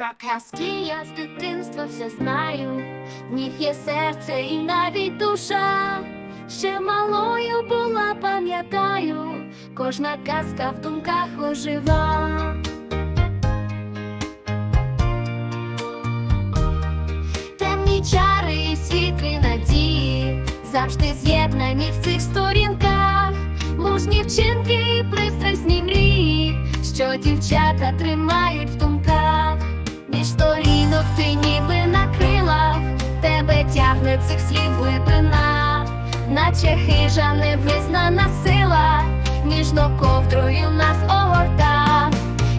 Про я з дитинства все знаю, в них є серце і навіть душа. Ще малою була, пам'ятаю, кожна казка в думках ожива. Темні чари і світлі надії завжди з'єднані в цих сторінках, мужні вчинки і пристрасні мрії, що дівчата тримають в думках. Сторінок ти ніби на крилах, тебе тягне цих слів глибина, наче хижа невизнана сила, ніжно ковдрою нас огорта,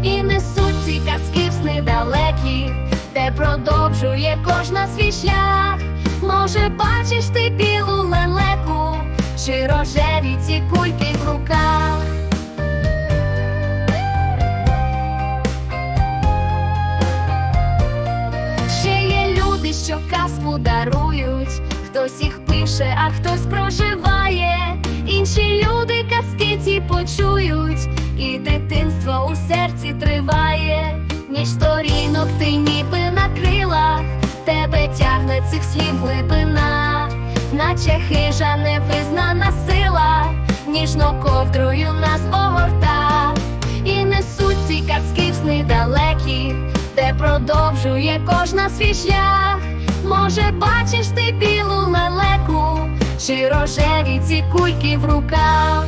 і несуть ці казки в сни далекі, де продовжує кожна свій шлях. Може, бачиш ти білу що казку дарують, хтось їх пише, а хтось проживає. Інші люди казки ці почують, і дитинство у серці триває. Між сторінок ти ніби на крилах, тебе тягне цих слів глибина, наче хижа невизнана сила, ніжно ковдрою нас огорта, і несуть ці казки в сни далекі, продовжує кожна свій шлях. Може, бачиш ти білу лелеку, чи рожеві ці кульки в руках.